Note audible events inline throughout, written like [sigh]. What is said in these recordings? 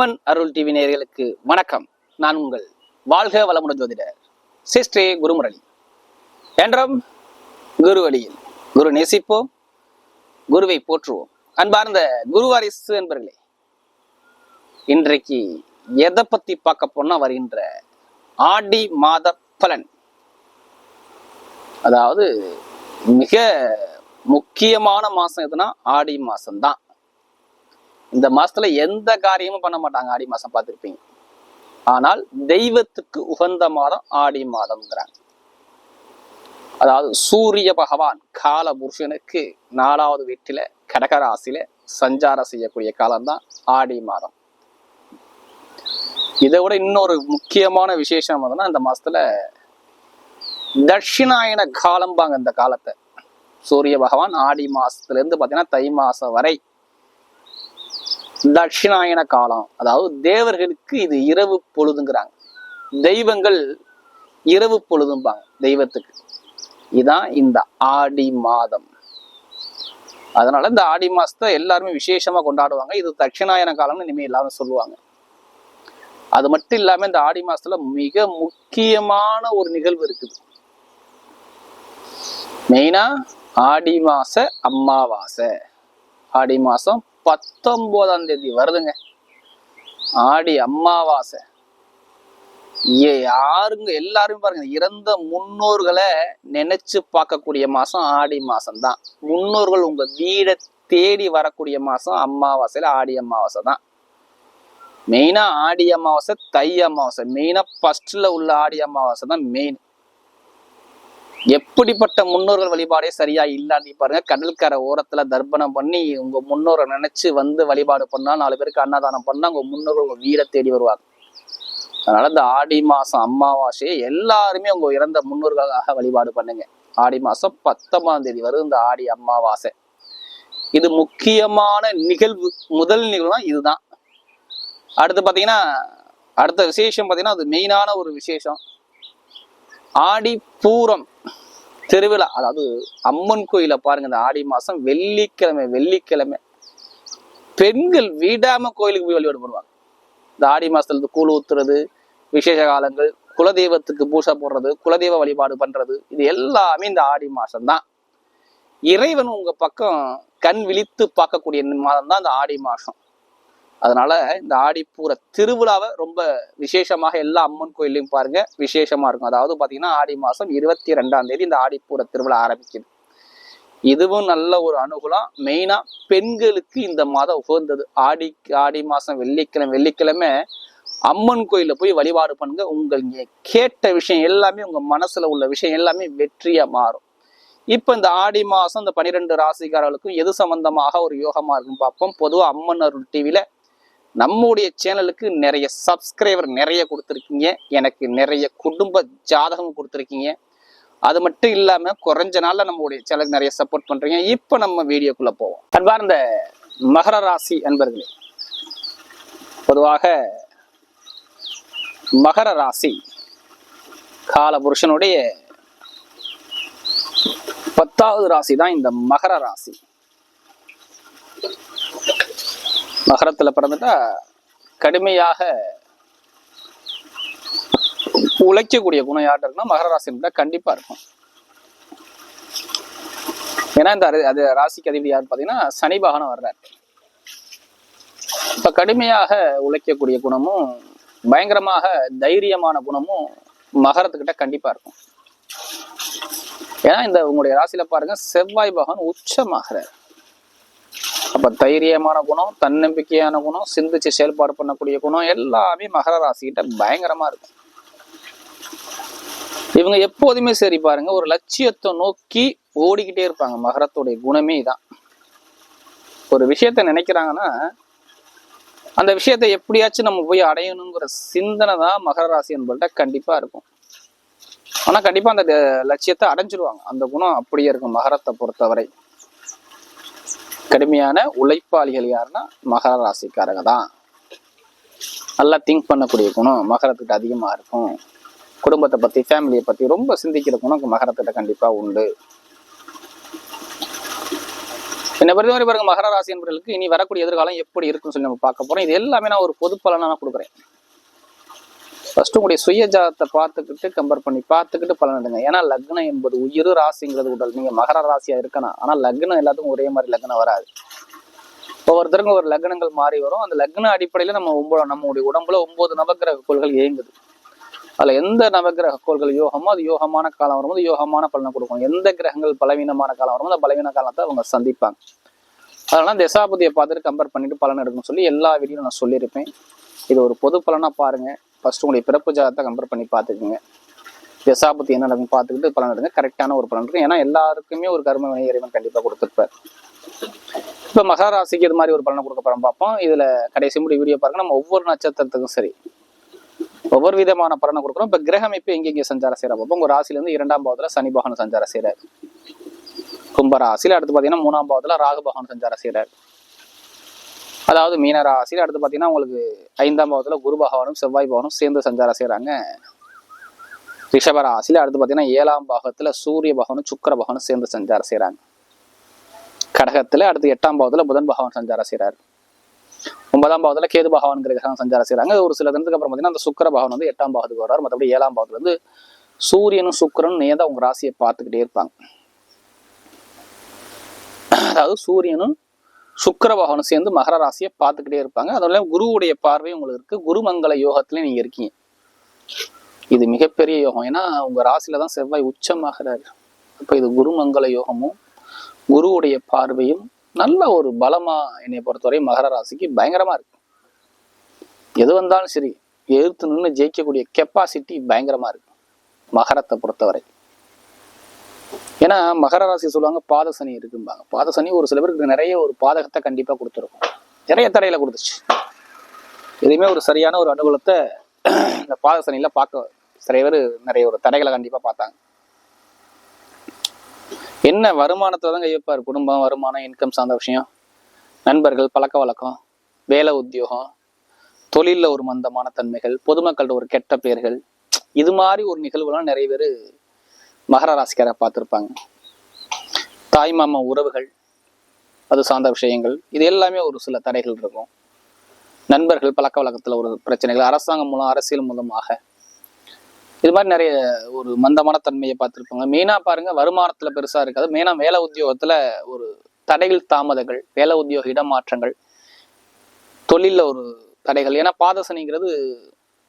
அம்மன் அருள் TV நேயர்களுக்கு வணக்கம். நான் உங்கள் வாழ்க வளமுடன் ஜோதிடர் சிஸ்ரீ குருமுரளி. என்றும் குரு வழியில் குரு நேசிப்போம் குருவை போற்றுவோம். அன்பார்ந்த குருவாரிசு என்பர்களே இன்றைக்கு எதை பத்தி பார்க்க போனா வருகின்ற ஆடி மாத பலன். அதாவது மிக முக்கியமான மாசம் எதுனா ஆடி மாசம்தான். இந்த மாசத்துல எந்த காரியமும் பண்ண மாட்டாங்க ஆடி மாசம் பார்த்திருப்பீங்க. ஆனால் தெய்வத்துக்கு உகந்த மாதம் ஆடி மாதம்ங்கிறாங்க. அதாவது சூரிய பகவான் கால புருஷனுக்கு நாலாவது வீட்டில கடகராசியில சஞ்சாரம் செய்யக்கூடிய காலம்தான் ஆடி மாதம். இதை விட இன்னொரு முக்கியமான விசேஷம் என்னன்னா இந்த மாசத்துல தட்சிணாயன காலம்பாங்க இந்த காலத்தை. சூரிய பகவான் ஆடி மாசத்துல இருந்து பாத்தீங்கன்னா தை மாசம் வரை தட்சிணாயன காலம். அதாவது தேவர்களுக்கு இது இரவு பொழுதுங்கிறாங்க. தெய்வங்கள் இரவு பொழுதும்பாங்க தெய்வத்துக்கு. இதான் இந்த ஆடி மாதம். அதனால இந்த ஆடி மாசத்தை எல்லாருமே விசேஷமா கொண்டாடுவாங்க. இது தட்சிணாயன காலம்னு இனிமே எல்லாரும் சொல்லுவாங்க. அது மட்டும் இல்லாம இந்த ஆடி மாசத்துல மிக முக்கியமான ஒரு நிகழ்வு இருக்குது. மெயினா ஆடி மாச அம்மாவாசை. ஆடி மாசம் பத்தொன்பதாம் தேதி வருதுங்க. ஆடி அமாவாசை யாருங்க எல்லாருமே பாருங்க இறந்த முன்னோர்களை நினைச்சு பார்க்கக்கூடிய மாசம் ஆடி மாசம் தான் முன்னோர்கள் உங்க வீடை தேடி வரக்கூடிய மாசம் அம்மாவாசையில ஆடி அமாவாசை தான். மெயினா ஆடி அமாவாசை தை அமாவாசை மெயினா ஃபர்ஸ்ட்ல உள்ள ஆடி அமாவாசை தான் மெயின் எப்படிப்பட்ட முன்னோர்கள் வழிபாடே சரியா இல்லாட்டி பாருங்க கடற்கரை ஓரத்துல தர்ப்பணம் பண்ணி உங்க முன்னோரை நினைச்சு வந்து வழிபாடு பண்ணா நாலு பேருக்கு அன்னதானம் பண்ணா உங்க முன்னோர்கள் உங்க வீடை தேடி வருவாங்க. அதனால இந்த ஆடி மாசம் அமாவாசையை எல்லாருமே உங்க இறந்த முன்னோர்களாக வழிபாடு பண்ணுங்க. ஆடி மாசம் பத்தொன்பதாம் தேதி வரும் இந்த ஆடி அமாவாசை. இது முக்கியமான நிகழ்வு முதல் நிகழ்வுனா இதுதான். அடுத்து பாத்தீங்கன்னா அடுத்த விசேஷம் பாத்தீங்கன்னா அது மெயினான ஒரு விசேஷம். ஆடி பூரம் திருவிழா அதாவது அம்மன் கோயில பாருங்க இந்த ஆடி மாசம் வெள்ளிக்கிழமை வெள்ளிக்கிழமை. பெண்கள் வீடாம கோயிலுக்கு போய் வழிபாடு பண்ணுவாங்க. இந்த ஆடி மாசத்துல இருந்து கூழ் ஊத்துறது விசேஷ காலங்கள் குலதெய்வத்துக்கு பூசை போடுறது குலதெய்வ வழிபாடு பண்றது இது எல்லாமே இந்த ஆடி மாசம்தான். இறைவன் உங்க பக்கம் கண் விழித்து பார்க்கக்கூடிய மாதம் தான் இந்த ஆடி மாசம். அதனால இந்த ஆடிப்பூர திருவிழாவை ரொம்ப விசேஷமாக எல்லா அம்மன் கோயிலையும் பாருங்க விசேஷமா இருக்கும். அதாவது பாத்தீங்கன்னா ஆடி மாசம் இருபத்தி ரெண்டாம் தேதி இந்த ஆடிப்பூர திருவிழா ஆரம்பிக்குது. இதுவும் நல்ல ஒரு அனுகூலம். மெயினா பெண்களுக்கு இந்த மாதம் உகந்தது. ஆடி ஆடி மாசம் வெள்ளிக்கிழமை வெள்ளிக்கிழமை அம்மன் கோயில போய் வழிபாடு பண்ணுங்க. உங்கள் கேட்ட விஷயம் எல்லாமே உங்க மனசுல உள்ள விஷயம் எல்லாமே வெற்றியா மாறும். இப்போ இந்த ஆடி மாதம் இந்த பனிரெண்டு ராசிக்காரர்களுக்கும் எது சம்பந்தமாக ஒரு யோகமா இருக்குன்னு பார்ப்போம். பொதுவாக அம்மன் அருள் டிவில நம்முடைய சேனலுக்கு நிறைய சப்ஸ்கிரைபர் நிறைய கொடுத்துருக்கீங்க. எனக்கு நிறைய குடும்ப ஜாதகம் கொடுத்துருக்கீங்க. அது மட்டும் இல்லாமல் குறைஞ்ச நாளில் நம்மளுடைய சேனலுக்கு நிறைய சப்போர்ட் பண்ணுறீங்க இப்போ நம்ம வீடியோக்குள்ளே போவோம். அன்பார்ந்த மகர ராசி அன்பர்களே பொதுவாக மகர ராசி காலபுருஷனுடைய பத்தாவது ராசி தான் இந்த மகர ராசி. மகரத்துல பிறந்துட்டா கடுமையாக உழைக்கக்கூடிய குணம் யார்கிட்ட இருக்குன்னா மகர ராசிகிட்ட கண்டிப்பா இருக்கும். ஏன்னா இந்த அது ராசிக்கு அதிபதி யார் பார்த்தீங்கன்னா சனி பகவான் வர்றார். இப்ப கடுமையாக உழைக்கக்கூடிய குணமும் பயங்கரமாக தைரியமான குணமும் மகரத்துக்கிட்ட கண்டிப்பா இருக்கும். ஏன்னா இந்த உங்களுடைய ராசியில பாருங்க செவ்வாய் பகவான் உச்சமாகிறார். அப்ப தைரியமான குணம் தன்னம்பிக்கையான குணம் சிந்திச்சு செயல்பாடு பண்ணக்கூடிய குணம் எல்லாமே மகர ராசிக்கிட்ட பயங்கரமா இருக்கும். இவங்க எப்போதுமே சரி பாருங்க ஒரு லட்சியத்தை நோக்கி ஓடிக்கிட்டே இருப்பாங்க. மகரத்துடைய குணமே தான் ஒரு விஷயத்த நினைக்கிறாங்கன்னா அந்த விஷயத்தை எப்படியாச்சும் நம்ம போய் அடையணுங்கிற சிந்தனை தான் மகர ராசி என்பள்கிட்ட கண்டிப்பா இருக்கும். ஆனா கண்டிப்பா அந்த லட்சியத்தை அடைஞ்சிருவாங்க. அந்த குணம் அப்படியே இருக்கும் மகரத்தை பொறுத்தவரை. கடுமையான உழைப்பாளிகள் யாருன்னா மகர ராசிக்காரங்க தான். நல்லா திங்க் பண்ணக்கூடிய குணம் மகரத்துக்கிட்ட அதிகமாக இருக்கும். குடும்பத்தை பற்றி ஃபேமிலியை பற்றி ரொம்ப சிந்திக்கிற குணம் மகரத்திட்ட கண்டிப்பாக உண்டு. என்னை பொறுத்தவரை பாருங்க மகர ராசி என்பவர்களுக்கு இனி வரக்கூடிய எதிர்காலம் எப்படி இருக்குன்னு சொல்லி நம்ம பார்க்க போகிறோம் இது எல்லாமே நான் ஒரு பொது பலனாக நான் கொடுக்குறேன். ஃபர்ஸ்ட் உங்களுடைய சுய ஜாதத்தை பார்த்துக்கிட்டு கம்பேர் பண்ணி பார்த்துக்கிட்டு பலனடுங்க ஏன்னா லக்னம் என்பது உயிர் ராசிங்கிறது உடல். நீங்க மகர ராசியா இருக்கணும். ஆனா லக்னம் எல்லாத்துக்கும் ஒரே மாதிரி லக்னம் வராது. ஒவ்வொருத்தருக்கும் ஒரு லக்னங்கள் மாறி வரும். அந்த லக்ன அடிப்படையில நம்ம ஒன்பது நம்மளுடைய உடம்புல ஒன்பது நவக்கிரக கோள்கள் இயங்குது. அதுல எந்த நவக்கிரக கோள்கள் யோகமோ அது யோகமான காலம் வரும்போது யோகமான பலனை கொடுக்கும். எந்த கிரகங்கள் பலவீனமான காலம் வரும்போது அந்த பலவீன காலத்தை அவங்க சந்திப்பாங்க. அதனால தசாபதியை பார்த்துட்டு கம்பேர் பண்ணிட்டு பலன் எடுக்கணும்னு சொல்லி எல்லா வீடியும் நான் சொல்லியிருப்பேன். இது ஒரு பொது பலனா பாருங்க. ஃபர்ஸ்ட் உங்களுடைய பிறப்பு ஜாதத்தை கம்பேர் பண்ணி பார்த்துக்குங்க. தசாபதி என்ன நடக்கும் பார்த்துக்கிட்டு பலன் எடுங்க. கரெக்டான ஒரு பலன் இருக்கும் ஏன்னா எல்லாருக்குமே ஒரு கர்ம வினை இறைவன் கண்டிப்பாக கொடுத்துருப்பார். இப்போ மகாராசிக்கு இது மாதிரி ஒரு பலனை கொடுக்க படம் பார்ப்போம். இதுல கடைசி முடி வீடியோ பாருங்க. நம்ம ஒவ்வொரு நட்சத்திரத்துக்கும் சரி. ஒவ்வொரு விதமான பலனை கொடுக்குறோம். இப்போ கிரக அமைப்பு எங்கெங்கே சஞ்சாரம் செய்கிற பார்ப்போம். உங்கள் ராசிலேருந்து இரண்டாம் பாவத்தில் சனி பகவான் சஞ்சாரம் செய்கிறார் கும்பராசியில் அடுத்து பாத்தீங்கன்னா மூணாம் பாவத்தில் ராகு பகவான் சஞ்சாரம் செய்கிறார் அதாவது மீனராசியில் அடுத்து பாத்தீங்கன்னா உங்களுக்கு ஐந்தாம் பாவத்தில் குரு பகவானும் செவ்வாய் பகவானும் சேர்ந்து சஞ்சாரம் செய்கிறாங்க ரிஷபராசியில் அடுத்து பாத்தீங்கன்னா ஏழாம் பாகத்துல சூரிய பகவானும் சுக்கர பகவானும் சேர்ந்து சஞ்சாரம் செய்யறாங்க கடகத்துல அடுத்து எட்டாம் பாவத்தில் புதன் பகவான் சஞ்சாரம் செய்கிறார் ஒன்பதாம் பாவத்தில் கேது பகவான் கிரகம் சஞ்சாரம் செய்கிறாங்க ஒரு சில தினத்துக்கு அப்புறம் பார்த்தீங்கன்னா அந்த சுக்கர பகவான் வந்து எட்டாம் பாவத்துக்கு வர்றார் மற்றபடி ஏழாம் பாவத்துல வந்து சூரியனும் சுக்கரனும் நேர்ந்தா உங்க ராசியை பார்த்துக்கிட்டே இருப்பாங்க. அதாவது சூரியனும் சுக்கர பகவானும் சேர்ந்து மகர ராசியை பார்த்துக்கிட்டே இருப்பாங்க. அதில் குருவுடைய பார்வை உங்களுக்கு இருக்கு. குருமங்கல யோகத்துல நீங்க இருக்கீங்க. இது மிகப்பெரிய யோகம். ஏன்னா உங்க ராசியில தான் செவ்வாய் உச்சமாகிறாரு. அப்ப இது குருமங்கல யோகமும் குருவுடைய பார்வையும் நல்ல ஒரு பலமா என்னை பொறுத்தவரை மகர ராசிக்கு பயங்கரமா இருக்கு. எது வந்தாலும் சரி எதிர்த்து நின்று ஜெயிக்கக்கூடிய கெப்பாசிட்டி பயங்கரமா இருக்கு. மகரத்தை பொறுத்தவரை. ஏன்னா மகர ராசி சொல்லுவாங்க பாத சனி இருக்கும்பாங்க. பாத சனி ஒரு சில பேருக்கு நிறைய ஒரு பாதகத்தை கண்டிப்பா கொடுத்துருக்கும். நிறைய தடையில கொடுத்துச்சு. எதுவுமே ஒரு சரியான ஒரு அனுகூலத்தை [clears throat] இந்த பாத சனியில் பார்க்க நிறைய பேர் நிறைய ஒரு தடைகளை கண்டிப்பா பார்த்தாங்க. என்ன வருமானத்தில் தான் கையப்பார் குடும்பம் வருமானம் இன்கம் சார்ந்த விஷயம். நண்பர்கள் பழக்க வழக்கம் வேலை உத்தியோகம் தொழிலில் ஒரு மந்தமான தன்மைகள் பொதுமக்கள்கிட்ட ஒரு கெட்ட பெயர்கள் இது மாதிரி ஒரு நிகழ்வுலாம் நிறைய பேர் மகர ராசிக்காரை பார்த்துருப்பாங்க. தாய் மாமா உறவுகள் அது சார்ந்த விஷயங்கள் இது எல்லாமே ஒரு சில தடைகள் இருக்கும். நண்பர்கள் பழக்க வழக்கத்தில் ஒரு பிரச்சனைகள் அரசாங்கம் மூலம் அரசியல் மூலமாக. இது மாதிரி நிறைய ஒரு மந்தமான தன்மையை பார்த்துருப்பாங்க. மெயினாக பாருங்கள் வருமானத்தில் பெருசாக இருக்காது. மெயினா வேலை உத்தியோகத்தில் ஒரு தடைகள் தாமதங்கள் வேலை உத்தியோக இடமாற்றங்கள் தொழிலில் ஒரு தடைகள். ஏன்னா பாதசனிங்கிறது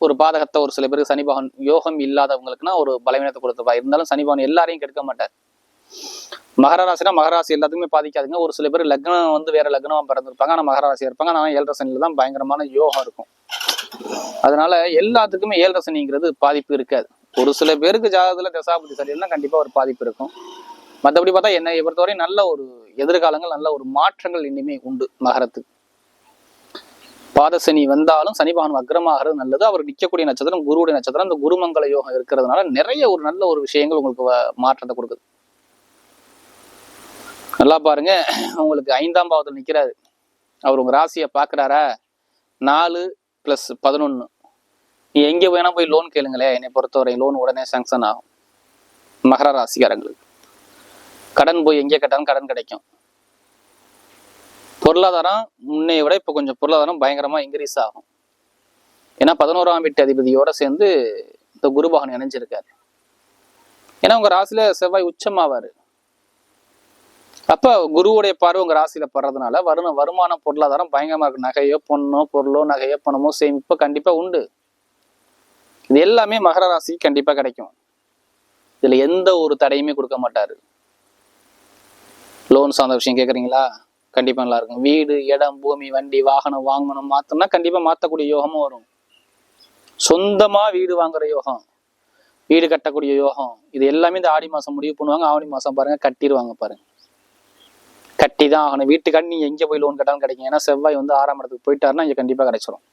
ஒரு பாதகத்தை ஒரு சில பேருக்கு சனிபகன் யோகம் இல்லாதவங்களுக்குன்னா ஒரு பலவீனத்தை கொடுத்துருப்பா இருந்தாலும் சனிபகன் எல்லாரையும் கெடுக்க மாட்டார். மகர ராசினா எல்லாத்துக்குமே பாதிக்காதுங்க. ஒரு சில பேர் லக்னம் வந்து வேற லக்னமா பிறந்திருப்பாங்க. ஆனா மகர இருப்பாங்க. ஆனா ஏழரை சனியில தான் பயங்கரமான யோகம் இருக்கும். அதனால எல்லாத்துக்குமே ஏழரை சனிங்கிறது பாதிப்பு இருக்காது. ஒரு சில பேருக்கு ஜாதகத்துல தசாபதி சரியில்லைன்னா கண்டிப்பா ஒரு பாதிப்பு இருக்கும். மற்றபடி பார்த்தா என்னை பொறுத்தவரை நல்ல ஒரு எதிர்காலங்கள் நல்ல ஒரு மாற்றங்கள் இனிமே உண்டு மகரத்துக்கு. பாதசனி வந்தாலும் சனி பகவான் வக்ரமாகிறது நல்லது. அவர் நிற்கக்கூடிய நட்சத்திரம் குருவுடைய நட்சத்திரம் அந்த குருமங்கல யோகம் இருக்கிறதுனால நிறைய ஒரு நல்ல ஒரு விஷயங்கள் உங்களுக்கு மாற்றத்தை கொடுக்குது. நல்லா பாருங்க. உங்களுக்கு ஐந்தாம் பாவத்தில் நிற்கிறாரு அவர் உங்க ராசியை பார்க்குறாரா? நாலு பிளஸ் பதினொன்னு. நீ எங்கே வேணா போய் லோன் கேளுங்களேன் என்னை பொறுத்தவரை லோன் உடனே சாங்ஷன் ஆகும். மகர ராசிக்காரங்களுக்கு. கடன் போய் எங்கே கேட்டாலும் கடன் கிடைக்கும். பொருளாதாரம் முன்னைய விட இப்போ கொஞ்சம் பொருளாதாரம் பயங்கரமாக இன்க்ரீஸ் ஆகும். ஏன்னா பதினோராம் வீட்டு அதிபதியோட சேர்ந்து இந்த குருபகன் இணைஞ்சிருக்காரு. ஏன்னா உங்கள் ராசியில் செவ்வாய் உச்சமாவார். அப்போ குருவுடைய பார்வை உங்கள் ராசியில் படுறதுனால வரும் வருமானம் பொருளாதாரம் பயங்கரமாக இருக்கு. நகையோ பொண்ணோ பொருளோ நகையோ பணமோ சேமிப்போ கண்டிப்பாக உண்டு. இது எல்லாமே மகர ராசிக்கு கண்டிப்பாக கிடைக்கும். இதில் எந்த ஒரு தடையுமே கொடுக்க மாட்டார். லோன் சார்ந்த விஷயம் கேட்குறீங்களா கண்டிப்பா நல்லா இருக்கும். வீடு இடம் பூமி வண்டி வாகனம் வாங்கணும் மாத்தோம்னா கண்டிப்பா மாத்தக்கூடிய யோகமும் வரும். சொந்தமா வீடு வாங்குற யோகம் வீடு கட்டக்கூடிய யோகம் இது எல்லாமே இந்த ஆடி மாசம் முடிவு பண்ணுவாங்க. ஆவணி மாசம் பாருங்க கட்டிடுவாங்க பாருங்க. கட்டி தான் ஆகணும். வீட்டுக்காண்டி நீங்க எங்க போய் லோன் கட்டாலும் கிடைக்கும். ஏன்னா செவ்வாய் வந்து ஆறாம் இடத்துக்கு போயிட்டாருன்னா இங்க கண்டிப்பா கிடைச்சிரும்.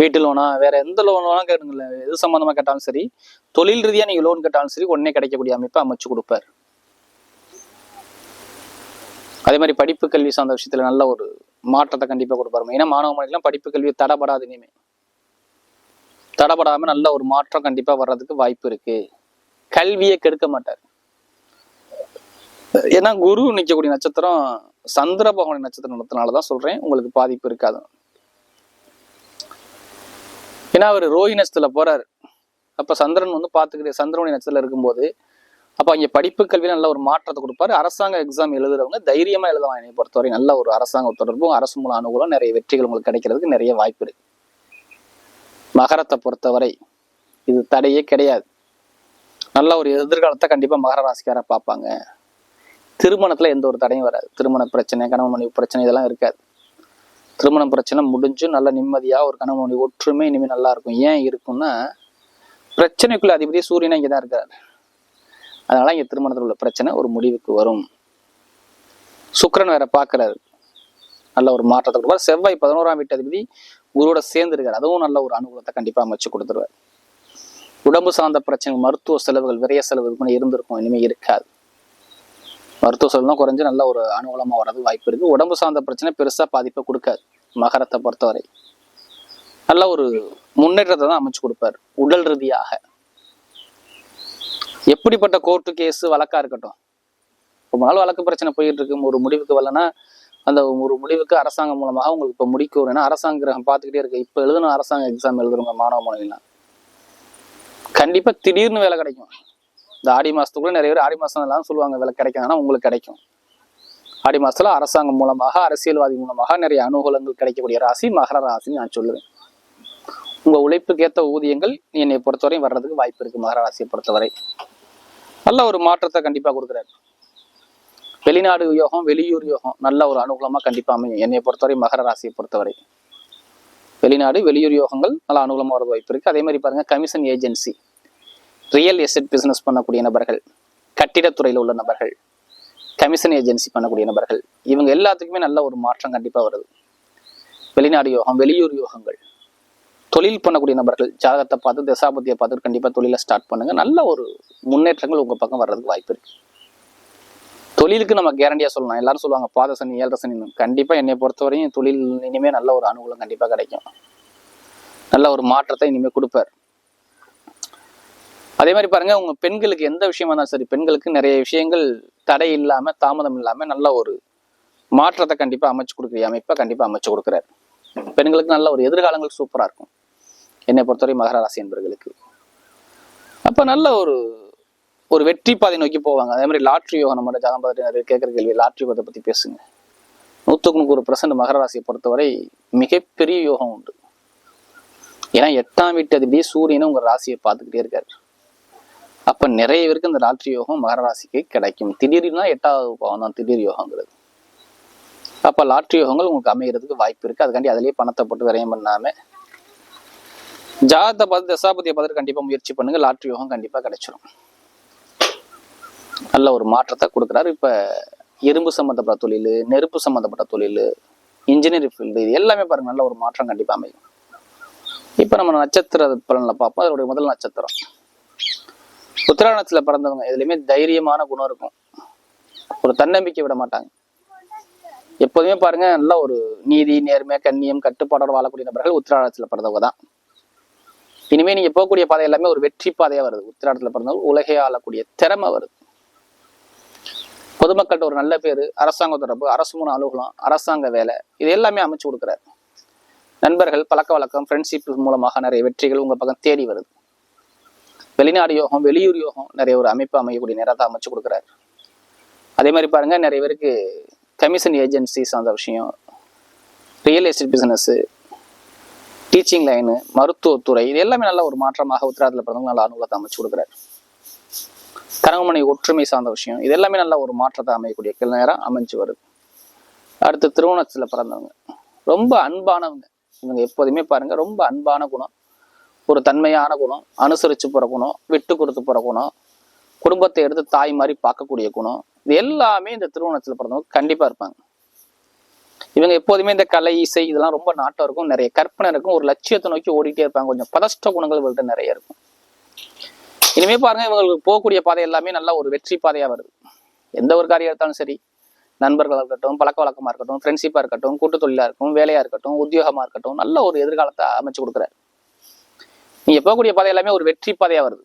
வீட்டு லோனா வேற எந்த லோன் வேணா கேட்டுங்களேன் எது சம்பந்தமா கேட்டாலும் சரி தொழில் ரீதியா நீங்க லோன் கேட்டாலும் சரி உடனே கிடைக்கக்கூடிய அமைப்பை அமைச்சு கொடுப்பாரு. அதே மாதிரி படிப்பு கல்வி சார்ந்த விஷயத்துல நல்ல ஒரு மாற்றத்தை கண்டிப்பா கொடுப்பாரு ஏன்னா மாணவ மாணவிகள்லாம் படிப்பு கல்வி தடபடாது இனிமே. தடைபடாம நல்ல ஒரு மாற்றம் கண்டிப்பா வர்றதுக்கு வாய்ப்பு இருக்கு. கல்வியை கெடுக்க மாட்டார். ஏன்னா குரு நிற்கக்கூடிய நட்சத்திரம் சந்திர பகவான் நட்சத்திரம் தான் சொல்றேன். உங்களுக்கு பாதிப்பு இருக்காது. ஏன்னா அவர் ரோஹி நட்சத்திரத்துல போறாரு. அப்ப சந்திரன் வந்து பாத்துக்கிட்டு சந்திரனுடைய நட்சத்திரம் இருக்கும்போது அப்போ இங்கே படிப்பு கல்வியில் நல்ல ஒரு மாற்றத்தை கொடுப்பாரு. அரசாங்க எக்ஸாம் எழுதுறவங்க தைரியமாக எழுதலாம் என்னை பொறுத்தவரை. நல்ல ஒரு அரசாங்க தொடர்பும் அரசு மூல அனுகூலம் நிறைய வெற்றிகள் உங்களுக்கு கிடைக்கிறதுக்கு நிறைய வாய்ப்பு இருக்கு. மகரத்தை பொறுத்தவரை இது தடையே கிடையாது. நல்ல ஒரு எதிர்காலத்தை கண்டிப்பாக மகர ராசிக்கார பார்ப்பாங்க. திருமணத்தில் எந்த ஒரு தடையும் வராது. திருமண பிரச்சனை கணவன் மனைவி பிரச்சனை இதெல்லாம் இருக்காது. திருமண பிரச்சனை முடிஞ்சு நல்ல நிம்மதியாக ஒரு கணவன் மனைவி ஒற்றுமை இனிமேல் நல்லா இருக்கும். ஏன் இருக்கும்னா பிரச்சனைக்குள்ள அதிபதி சூரியனாக இங்கே தான் இருக்காரு. அதனால இங்க திருமணத்தில் உள்ள பிரச்சனை ஒரு முடிவுக்கு வரும். சுக்கரன் வேற பார்க்குறாரு. நல்ல ஒரு மாற்றத்தை கொடுப்பார். செவ்வாய் பதினோராம் வீட்டு அதிபதி குருவோட சேர்ந்து இருக்காரு அதுவும் நல்ல ஒரு அனுகூலத்தை கண்டிப்பா அமைச்சு கொடுத்துருவார். உடம்பு சார்ந்த பிரச்சனை மருத்துவ செலவுகள் விரைய செலவு இருந்திருக்கும். இனிமே இருக்காது. மருத்துவ செலவுலாம் குறைஞ்சு நல்ல ஒரு அனுகூலமா வர்றது வாய்ப்பு இருக்கு. உடம்பு சார்ந்த பிரச்சனை பெருசா பாதிப்பை கொடுக்காது. மகரத்தை பொறுத்தவரை. நல்ல ஒரு முன்னேற்றத்தை தான் அமைச்சு கொடுப்பார். உடல் ரீதியாக. எப்படிப்பட்ட கோர்ட்டு கேஸ் வழக்காக இருக்கட்டும். ரொம்ப நாள் வழக்கு பிரச்சனை போயிட்டு இருக்கு. ஒரு முடிவுக்கு வரலன்னா அந்த ஒரு முடிவுக்கு அரசாங்கம் மூலமாக உங்களுக்கு இப்போ முடிக்கும் ஏன்னா அரசாங்க கிரகம் பார்த்துக்கிட்டே இருக்கு. இப்போ எழுதணும் அரசாங்க எக்ஸாம் எழுதுறவங்க மாணவ மாணவிலாம். கண்டிப்பாக திடீர்னு வேலை கிடைக்கும். இந்த ஆடி மாதத்துக்குள்ளே நிறைய பேர் ஆடி மாசம் எல்லாம் சொல்லுவாங்க வேலை கிடைக்கும். உங்களுக்கு கிடைக்கும். ஆடி மாசத்துல அரசாங்கம் மூலமாக அரசியல்வாதி மூலமாக நிறைய அனுகூலங்கள் கிடைக்கக்கூடிய ராசி மகர ராசின்னு நான் சொல்லுவேன். உங்கள் உழைப்புக்கேற்ற ஊதியங்கள் என்னை பொறுத்தவரையும் வர்றதுக்கு வாய்ப்பு இருக்குது மகர ராசியை பொறுத்தவரை. நல்ல ஒரு மாற்றத்தை கண்டிப்பாக கொடுக்குறாரு. வெளிநாடு யோகம் வெளியூர் யோகம் நல்ல ஒரு அனுகூலமாக கண்டிப்பாக அமையும். என்னை பொறுத்தவரை மகர ராசியை பொறுத்தவரை. வெளிநாடு வெளியூர் யோகங்கள் நல்ல அனுகூலமாக வரது வாய்ப்பு இருக்குது அதே மாதிரி பாருங்கள் commission agency real estate business பண்ணக்கூடிய நபர்கள் கட்டிடத்துறையில் உள்ள நபர்கள் கமிஷன் ஏஜென்சி பண்ணக்கூடிய நபர்கள் இவங்க எல்லாத்துக்குமே நல்ல ஒரு மாற்றம் கண்டிப்பாக வருது. வெளிநாடு யோகம் வெளியூர் யோகங்கள் தொழில் பண்ணக்கூடிய நபர்கள் ஜாதகத்தை பார்த்து தசாபதியை பார்த்து கண்டிப்பாக தொழிலை ஸ்டார்ட் பண்ணுங்க. நல்ல ஒரு முன்னேற்றங்கள் உங்கள் பக்கம் வர்றதுக்கு வாய்ப்பு இருக்கு. தொழிலுக்கு நம்ம கேரண்டியாக சொல்லலாம். எல்லாரும் சொல்லுவாங்க பாத சனி ஏழரை சனி கண்டிப்பாக என்னை பொறுத்தவரையும் தொழில் இனிமேல் நல்ல ஒரு அனுகூலம் கண்டிப்பாக கிடைக்கும். நல்ல ஒரு மாற்றத்தை இனிமேல் கொடுப்பார். அதே மாதிரி பாருங்க உங்க பெண்களுக்கு எந்த விஷயமா இருந்தாலும் சரி பெண்களுக்கு நிறைய விஷயங்கள் தடை இல்லாம தாமதம் இல்லாம நல்ல ஒரு மாற்றத்தை கண்டிப்பா அமைச்சு கொடுக்குற அமைப்பை கண்டிப்பா அமைச்சு கொடுக்குறாரு. பெண்களுக்கு நல்ல ஒரு எதிர்காலங்கள் சூப்பரா இருக்கும். என்னை பொறுத்தவரை மகர ராசி என்பர்களுக்கு. அப்ப நல்ல ஒரு ஒரு வெற்றி பாதை நோக்கி போவாங்க. அதே மாதிரி லாட்ரி யோகம் நம்ம ஜாதகம் பார்த்துட்டு நிறைய கேட்குற கேள்வி லாட்ரி யோகத்தை பத்தி பேசுங்க. நூற்றுக்கு நூறு பர்சன்ட் மகர ராசியை பொறுத்தவரை மிகப்பெரிய யோகம் உண்டு. ஏன்னா எட்டாம் வீட்டு அதிபதி சூரியனும் உங்க ராசியை பார்த்துக்கிட்டே இருக்காரு. அப்ப நிறைய பேருக்கு இந்த லாட்ரி யோகம் மகர ராசிக்கு கிடைக்கும். திடீர்னா எட்டாவது பாவம் தான் திடீர் யோகங்கிறது. அப்ப லாட்ரி யோகங்கள் உங்களுக்கு அமைகிறதுக்கு வாய்ப்பு இருக்கு. அதுக்காண்டி அதுலயே பணத்தை போட்டு விரயம் பண்ணாம ஜாதத்தை பார்த்து தசாபதியை பார்த்து கண்டிப்பா முயற்சி பண்ணுங்க. லாட்ரி யோகம் கண்டிப்பா கிடைச்சிரும். நல்ல ஒரு மாற்றத்தை கொடுக்குறாரு. இப்ப இரும்பு சம்பந்தப்பட்ட தொழில் நெருப்பு சம்பந்தப்பட்ட தொழில் இன்ஜினியரிங் ஃபீல்டு இது எல்லாமே பாருங்க நல்ல ஒரு மாற்றம் கண்டிப்பா அமையும். இப்ப நம்ம நட்சத்திர பலனில் பார்ப்போம். அதனுடைய முதல் நட்சத்திரம். உத்திராடத்துல பிறந்தவங்க எதுலையுமே தைரியமான குணம் இருக்கும். ஒரு தன்னம்பிக்கை விட மாட்டாங்க. எப்போதுமே பாருங்க நல்ல ஒரு நீதி நேர்மை கண்ணியம் கட்டுப்பாடோடு வாழக்கூடிய நபர்கள் உத்திராடத்துல பிறந்தவங்க தான். இனிமே நீங்க போகக்கூடிய பாதை எல்லாமே ஒரு வெற்றி பாதையா வருது. உத்திராடத்துல பிறந்தவங்க உலகே ஆளக்கூடிய திறமை வருது. பொதுமக்கள்கிட்ட ஒரு நல்ல பேரு அரசாங்க தொடர்பு அரசு மூணு அலுவலம் அரசாங்க வேலை இது எல்லாமே அமைச்சு கொடுக்குறாரு. நண்பர்கள் பழக்க வழக்கம் ஃப்ரெண்ட்ஷிப் மூலமாக நிறைய வெற்றிகள் உங்க பக்கம் தேடி வருது. வெளிநாடு யோகம் வெளியூர் யோகம் நிறைய ஒரு அமைப்பு அமையக்கூடிய நேரத்தை அமைச்சு கொடுக்குறாரு. அதே மாதிரி பாருங்க நிறைய பேருக்கு கமிஷன் ஏஜென்சி சார்ந்த விஷயம் real estate business teaching line மருத்துவத்துறை இது எல்லாமே நல்ல ஒரு மாற்றமாக உத்தராதில் பிறந்தவங்க நல்ல அனுகூலத்தை அமைச்சு கொடுக்குறாரு. கணவமனை ஒற்றுமை சார்ந்த விஷயம் இது எல்லாமே நல்ல ஒரு மாற்றத்தை அமையக்கூடிய கிள நேரம் அமைஞ்சு வருது. அடுத்து திருவோணத்தில் பிறந்தவங்க ரொம்ப அன்பானவங்க. இவங்க எப்போதுமே பாருங்க ரொம்ப அன்பான குணம். ஒரு தன்மையான குணம் அனுசரித்து போகிற குணம் விட்டு கொடுத்து போகிற குணம் குடும்பத்தை எடுத்து தாய் மாதிரி பார்க்கக்கூடிய குணம் இது எல்லாமே இந்த திருவோணத்தில் பிறந்தவங்க கண்டிப்பாக இருப்பாங்க. இவங்க எப்போதுமே இந்த கலை இசை இதெல்லாம் ரொம்ப நாட்டம் இருக்கும். நிறைய கற்பனை இருக்கும். ஒரு லட்சியத்தை நோக்கி ஓடிட்டே இருப்பாங்க. கொஞ்சம் பதஷ்ட குணங்கள் இவங்கள்ட்ட நிறைய இருக்கும். இனிமே பாருங்க இவங்களுக்கு போகக்கூடிய பாதை எல்லாமே நல்ல ஒரு வெற்றி பாதையா வருது. எந்த ஒரு காரியம் எடுத்தாலும் சரி நண்பர்களாக இருக்கட்டும் பழக்க வழக்கமா இருக்கட்டும் ஃப்ரெண்ட்ஷிப்பா இருக்கட்டும் கூட்டு தொழிலா இருக்கட்டும் வேலையா இருக்கட்டும் உத்தியோகமா இருக்கட்டும் நல்ல ஒரு எதிர்காலத்தை அமைச்சு கொடுக்குறாரு. நீங்க போகக்கூடிய பாதை எல்லாமே ஒரு வெற்றி பாதையா வருது.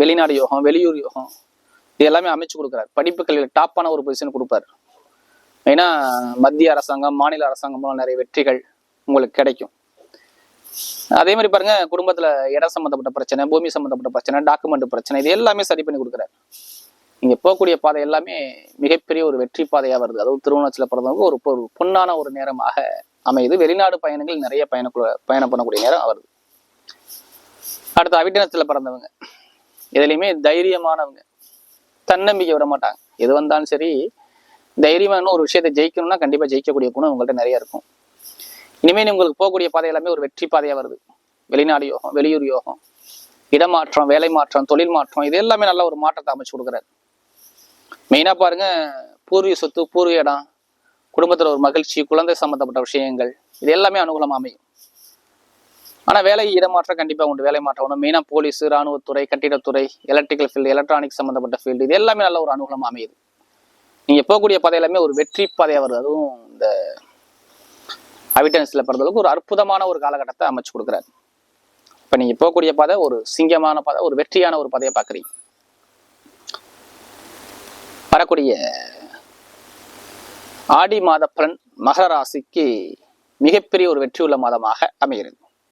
வெளிநாடு யோகம் வெளியூர் யோகம் இது எல்லாமே அமைச்சு கொடுக்குறாரு. படிப்பு கல்வியில் டாப்பான ஒரு பொசிஷன் கொடுப்பாரு. ஏன்னா மத்திய அரசாங்கம் மாநில அரசாங்கம்லாம் நிறைய வெற்றிகள் உங்களுக்கு கிடைக்கும். அதே மாதிரி பாருங்க குடும்பத்துல இடம் சம்பந்தப்பட்ட பிரச்சனை பூமி சம்பந்தப்பட்ட பிரச்சனை டாக்குமெண்ட் பிரச்சனை இது எல்லாமே சரி பண்ணி கொடுக்குறாரு. நீங்க போகக்கூடிய பாதை எல்லாமே மிகப்பெரிய ஒரு வெற்றி பாதையா வருது. அதுவும் திருவண்ணாச்சல பிறந்தவங்க ஒரு ஒரு பொன்னான ஒரு நேரமாக அமையுது. வெளிநாடு பயணங்கள் நிறைய பயண பயணம் பண்ணக்கூடிய நேரம் வருது. அடுத்து அவிட்டனத்துல பிறந்தவங்க. எதுலையுமே தைரியமானவங்க. தன்னம்பிக்கை விட மாட்டாங்க. எது வந்தாலும் சரி தைரியமான ஒரு விஷயத்தை ஜெயிக்கணும்னா கண்டிப்பாக ஜெயிக்கக்கூடிய குணம் உங்கள்கிட்ட நிறைய இருக்கும். இனிமேல் உங்களுக்கு போகக்கூடிய பாதை எல்லாமே ஒரு வெற்றி பாதையாக வருது. வெளிநாடு யோகம் வெளியூர் யோகம் இடமாற்றம் வேலை மாற்றம் தொழில் மாற்றம் இது எல்லாமே நல்ல ஒரு மாற்றத்தை அமைச்சு கொடுக்குறாரு. மெயினாக பாருங்க பூர்வீக சொத்து பூர்வீக இடம் குடும்பத்தில் ஒரு மகிழ்ச்சி குழந்தை சம்பந்தப்பட்ட விஷயங்கள் இது எல்லாமே அனுகூலமாக அமையும். ஆனால் வேலை இடமாற்றம் கண்டிப்பாக உண்டு. வேலை மாற்றம் ஒன்று மெயினா போலீஸ் ராணுவத்துறை கட்டிடத்துறை எலக்ட்ரிக்கல் ஃபீல்டு எலக்ட்ரானிக் சம்மந்தப்பட்ட ஃபீல்டு இது எல்லாமே நல்ல ஒரு அனுகூலமாக அமையுது. நீங்க போகக்கூடிய பாதை எல்லாமே ஒரு வெற்றி பாதையா வருது. அதுவும் இந்த பிறந்த பிறந்தளவுக்கு ஒரு அற்புதமான ஒரு காலகட்டத்தை அமைச்சு கொடுக்குறாரு. இப்ப நீங்க போகக்கூடிய பாதை ஒரு சிங்கமான பாதை ஒரு வெற்றியான ஒரு பாதையை பார்க்குறீங்க. வரக்கூடிய ஆடி மாத பலன் மகர ராசிக்கு மிகப்பெரிய ஒரு வெற்றியுள்ள மாதமாக அமைகிறது.